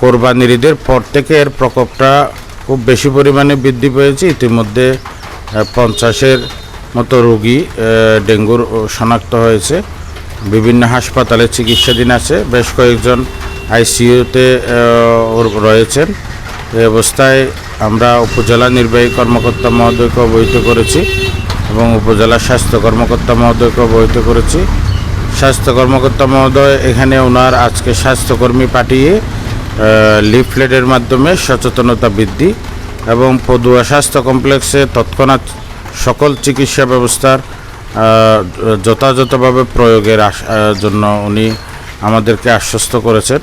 কোরবানির ঈদের পর থেকে এর প্রকোপটা খুব বেশি পরিমাণে বৃদ্ধি পেয়েছে। ইতিমধ্যে পঞ্চাশের মতো রোগী ডেঙ্গুর শনাক্ত হয়েছে। বিভিন্ন হাসপাতালে চিকিৎসাধীন আছে। বেশ কয়েকজন আইসিইউতে রয়েছেন। এই অবস্থায় আমরা উপজেলা নির্বাহী কর্মকর্তা মহোদয়কে অবহিত করেছি এবং উপজেলা স্বাস্থ্য কর্মকর্তা মহোদয়কে অবহিত করেছি। স্বাস্থ্য কর্মকর্তা মহোদয় এখানে ওনার আজকে স্বাস্থ্যকর্মী পাঠিয়ে লিফলেটের মাধ্যমে সচেতনতা বৃদ্ধি এবং পদুয়া স্বাস্থ্য কমপ্লেক্সে তৎক্ষণাৎ সকল চিকিৎসা ব্যবস্থার যথাযথভাবে প্রয়োগের জন্য উনি আমাদেরকে আশ্বস্ত করেছেন।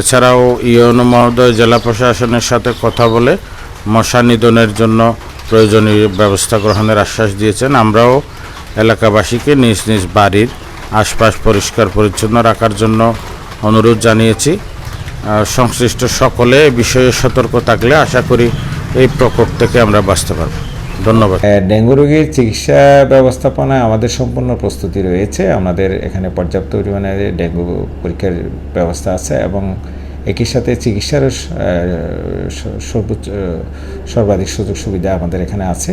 এছাড়াও ইউএনও মহোদয় জেলা প্রশাসনের সাথে কথা বলে মশা নিধনের জন্য প্রয়োজনীয় ব্যবস্থা গ্রহণের আশ্বাস দিয়েছেন। আমরাও এলাকাবাসীকে নিজ নিজ বাড়ির আশপাশ পরিষ্কার পরিচ্ছন্ন রাখার জন্য অনুরোধ জানিয়েছি। সংশ্লিষ্ট সকলে বিষয়ে সতর্ক থাকলে আশা করি এই প্রকোপ থেকে আমরা বাঁচতে পারব। ধন্যবাদ। ডেঙ্গু রোগীর চিকিৎসা ব্যবস্থাপনায় আমাদের সম্পূর্ণ প্রস্তুতি রয়েছে। আমাদের এখানে পর্যাপ্ত পরিমাণে ডেঙ্গু পরীক্ষার ব্যবস্থা আছে এবং একই সাথে চিকিৎসারও সর্বোচ্চ সর্বাধিক সুযোগ সুবিধা আমাদের এখানে আছে।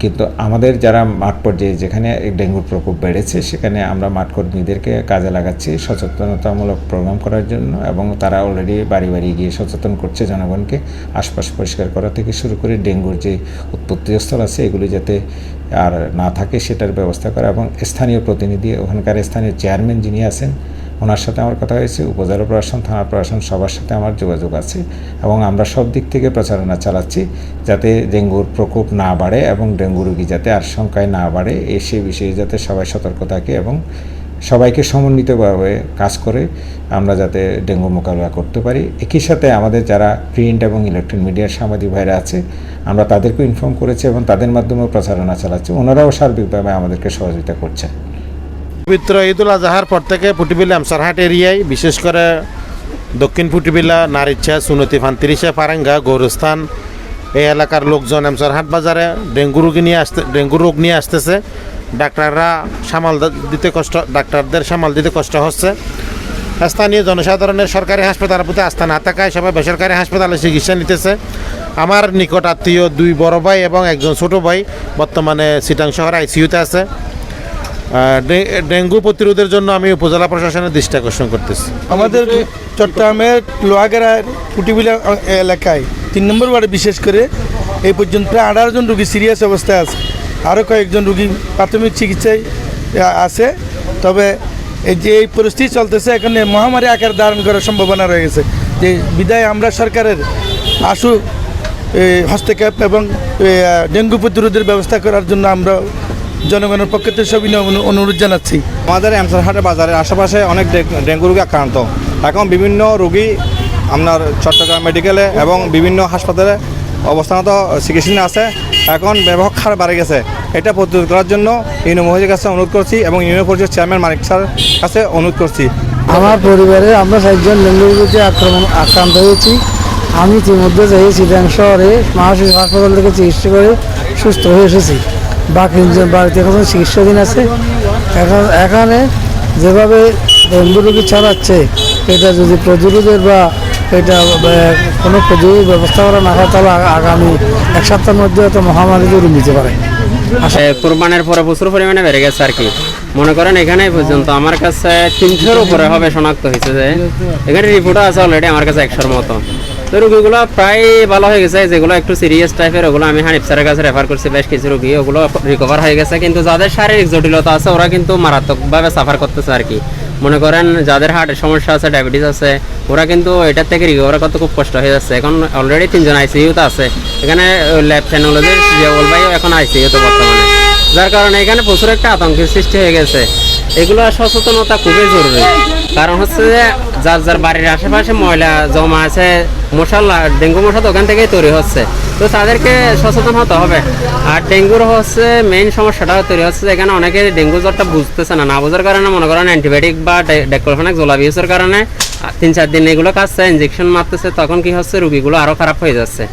কিন্তু আমাদের যারা মাঠ পর্যায়ে যেখানে ডেঙ্গুর প্রকোপ বেড়েছে, সেখানে আমরা মাঠ কর্মীদেরকে কাজে লাগাচ্ছি সচেতনতামূলক প্রোগ্রাম করার জন্য এবং তারা অলরেডি বাড়ি বাড়ি গিয়ে সচেতন করছে জনগণকে। আশপাশ পরিষ্কার করা থেকে শুরু করে ডেঙ্গুর যে উৎপত্তিস্থল আছে, এগুলি যাতে আর না থাকে, সেটার ব্যবস্থা করা এবং স্থানীয় প্রতিনিধি, ওখানকার স্থানীয় চেয়ারম্যান যিনি আছেন ওনার সাথে আমার কথা হয়েছে, উপজেলা প্রশাসন, থানা প্রশাসন সবার সাথে আমার যোগাযোগ আছে এবং আমরা সব দিক থেকে প্রচারণা চালাচ্ছি যাতে ডেঙ্গুর প্রকোপ না বাড়ে এবং ডেঙ্গু রোগী যাতে আর আশঙ্কায় না বাড়ে, এ সে বিষয়ে যাতে সবাই সতর্ক থাকে এবং সবাইকে সমন্বিতভাবে কাজ করে আমরা যাতে ডেঙ্গু মোকাবিলা করতে পারি। একই সাথে আমাদের যারা প্রিন্ট এবং ইলেকট্রনিক মিডিয়ার সাংবাদিক ভাইরা আছে, আমরা তাদেরকে ইনফর্ম করেছি এবং তাদের মাধ্যমেও প্রচারণা চালাচ্ছি। ওনারাও সার্বিকভাবে আমাদেরকে সহযোগিতা করছেন। পবিত্র ঈদুল আজহার পর থেকে পুটিবিলা আমসারহাট এরিয়ায়, বিশেষ করে দক্ষিণ পুটিবিলা নারিচ্ছা সুনতি ফান্তিরিশা পারেঙ্গা, গৌরস্থান, এই এলাকার লোকজন আমসারহাট বাজারে ডেঙ্গু রোগী নিয়ে আসতে, ডেঙ্গু রোগ নিয়ে আসতেছে। ডাক্তাররা সামাল দিতে কষ্ট, ডাক্তারদের সামাল দিতে কষ্ট হচ্ছে। স্থানীয় জনসাধারণের সরকারি হাসপাতালের প্রতি আস্থা না থাকায় সবাই বেসরকারি হাসপাতালে চিকিৎসা নিতেছে। আমার নিকট আত্মীয় দুই বড় ভাই এবং একজন ছোট ভাই বর্তমানে সিটাং শহর আইসিইউতে আছে। ডেঙ্গু প্রতিরোধের জন্য আমি উপজেলা প্রশাসনের দৃষ্টি আকর্ষণ করতেছি। আমাদের চট্টগ্রামের লোহাগড়া কুটিবিলা এলাকায় তিন নম্বর ওয়ার্ডে বিশেষ করে এই পর্যন্ত প্রায় আঠারো জন রুগী সিরিয়াস অবস্থায় আছে। আরও কয়েকজন রুগী প্রাথমিক চিকিৎসায় আছে। তবে এই যে এই পরিস্থিতি চলতেছে, এখানে মহামারী আকার ধারণ করার সম্ভাবনা রয়ে গেছে যে বিদায় আমরা সরকারের আশু হস্তক্ষেপ এবং ডেঙ্গু প্রতিরোধের ব্যবস্থা করার জন্য আমরা জনগণের পক্ষ থেকে সবিনয় অনু- অনুরোধ জানাচ্ছি। আমাদের এমসারহাটের বাজারের আশেপাশে অনেক ডে- ডেঙ্গু রোগী আক্রান্ত। এখন বিভিন্ন রোগী আপনার চট্টগ্রাম মেডিকেলে এবং বিভিন্ন হাসপাতালে অবস্থানত চিকিৎসা আছে। এখন ব্যবহার হার বাড়ে গেছে। এটা প্রতিরোধ করার জন্য ইউনিয়ন মহিলার কাছে অনুরোধ করছি এবং ইউনিয়ন পরিষদের চেয়ারম্যান মানিক স্যার কাছে অনুরোধ করছি। আমার পরিবারে আমরা চারজন ডেঙ্গু রোগীতে আক্রমণ আক্রান্ত হয়েছি। আমি ইতিমধ্যে যাই চিটাং শহরে মানসিক হাসপাতাল থেকে চিকিৎসা করে সুস্থ হয়ে এসেছি। বাকি বাড়িতে এখন চিকিৎসাধীন আছে। এখন এখানে যেভাবে ডেঙ্গু রোগী ছড়াচ্ছে, এটা যদি প্রতিরোধের বা এটা কোনো প্রতিরোধ ব্যবস্থা করা না হয়, তাহলে আগামী এক সপ্তাহের মধ্যে হয়তো মহামারী তৈরি নিতে পারে। কোরবানের পরে প্রচুর পরিমাণে বেড়ে গেছে আর কি। মনে করেন এখানে পর্যন্ত আমার কাছে তিনশোর উপরে হবে শনাক্ত হয়েছে যে, এখানে রিপোর্টও আছে অলরেডি আমার কাছে একশোর মতো। তো রোগীগুলো প্রায় ভালো হয়ে গেছে। যেগুলো একটু সিরিয়াস টাইপের ওগুলো আমি হানিফ স্যারের কাছে রেফার করছি। বেশ কিছু রোগী ওগুলো রিকভার হয়ে গেছে। কিন্তু যাদের শারীরিক জটিলতা আছে, ওরা কিন্তু মারাত্মকভাবে সাফার করতেছে আর কি। মনে করেন যাদের হার্টের সমস্যা আছে ডায়াবেটিস আছে, ওরা কিন্তু এটার থেকে রিকভার করতে খুব কষ্ট হয়ে যাচ্ছে। এখন অলরেডি তিনজন আইসিইউতে আছে। এখানে ল্যাব টেকনোলজির জিয়াউল ভাইও এখন আইসিইউতে বর্তমানে। যার কারণে এখানে প্রচুর একটা আতঙ্কের সৃষ্টি হয়ে গেছে। এগুলো সচেতনতা খুবই জরুরি। কারণ হচ্ছে যে যার যার বাড়ির আশেপাশে ময়লা জমা আছে মশা লা- ডেঙ্গু মশা তো ওখান থেকেই তৈরি হচ্ছে। তো তাদেরকে সচেতন হতে হবে। আর ডেঙ্গুর হচ্ছে মেইন সমস্যাটা তৈরি হচ্ছে এখানে অনেকে ডেঙ্গু জ্বরটা বুঝতেছে না না বোঝার কারণে মনে করেন অ্যান্টিবায়োটিক বা ডেক্লোফেনাক জোলাপ ইউজের কারণে তিন চার দিন এগুলো কাজছে ইঞ্জেকশন মারতেছে, তখন কি হচ্ছে, রুগীগুলো আরও খারাপ হয়ে যাচ্ছে।